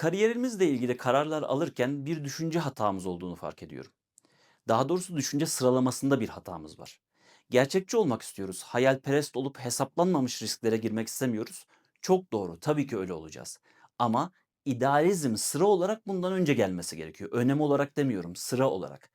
Kariyerimizle ilgili kararlar alırken bir düşünce hatamız olduğunu fark ediyorum. Daha doğrusu düşünce sıralamasında bir hatamız var. Gerçekçi olmak istiyoruz. Hayalperest olup hesaplanmamış risklere girmek istemiyoruz. Çok doğru. Tabii ki öyle olacağız. Ama idealizm sıra olarak bundan önce gelmesi gerekiyor. Önem olarak demiyorum, sıra olarak.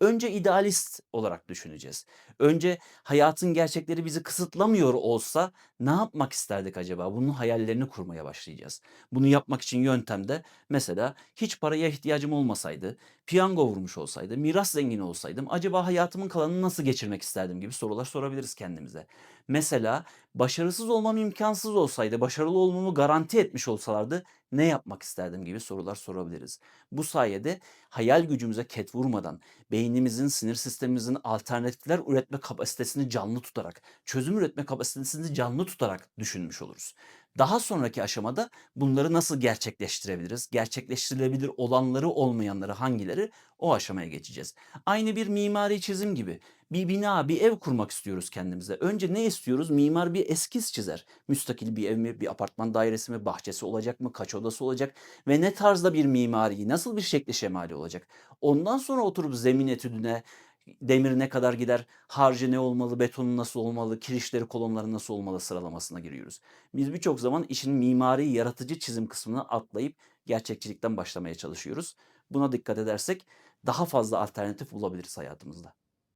Önce idealist olarak düşüneceğiz. Önce hayatın gerçekleri bizi kısıtlamıyor olsa ne yapmak isterdik acaba? Bunun hayallerini kurmaya başlayacağız. Bunu yapmak için yöntem de mesela hiç paraya ihtiyacım olmasaydı, piyango vurmuş olsaydı, miras zengini olsaydım acaba hayatımın kalanını nasıl geçirmek isterdim gibi sorular sorabiliriz kendimize. Mesela başarısız olmam imkansız olsaydı, başarılı olmamı garanti etmiş olsalardı ne yapmak isterdim gibi sorular sorabiliriz. Bu sayede hayal gücümüze ket vurmadan, beynimizin, sinir sistemimizin alternatifler üretme kapasitesini canlı tutarak, çözüm üretme kapasitesini canlı tutarak düşünmüş oluruz. Daha sonraki aşamada bunları nasıl gerçekleştirebiliriz? Gerçekleştirilebilir olanları olmayanları hangileri? O aşamaya geçeceğiz. Aynı bir mimari çizim gibi. Bir bina, bir ev kurmak istiyoruz kendimize. Önce ne istiyoruz? Mimar bir eskiz çizer. Müstakil bir ev mi, bir apartman dairesi mi, bahçesi olacak mı, kaç odası olacak ve ne tarzda bir mimari, nasıl bir şekli şemali olacak? Ondan sonra oturup zemin etüdüne, demir ne kadar gider, harcı ne olmalı, betonu nasıl olmalı, kirişleri, kolonları nasıl olmalı sıralamasına giriyoruz. Biz birçok zaman işin mimari, yaratıcı çizim kısmını atlayıp gerçekçilikten başlamaya çalışıyoruz. Buna dikkat edersek daha fazla alternatif bulabiliriz hayatımızda.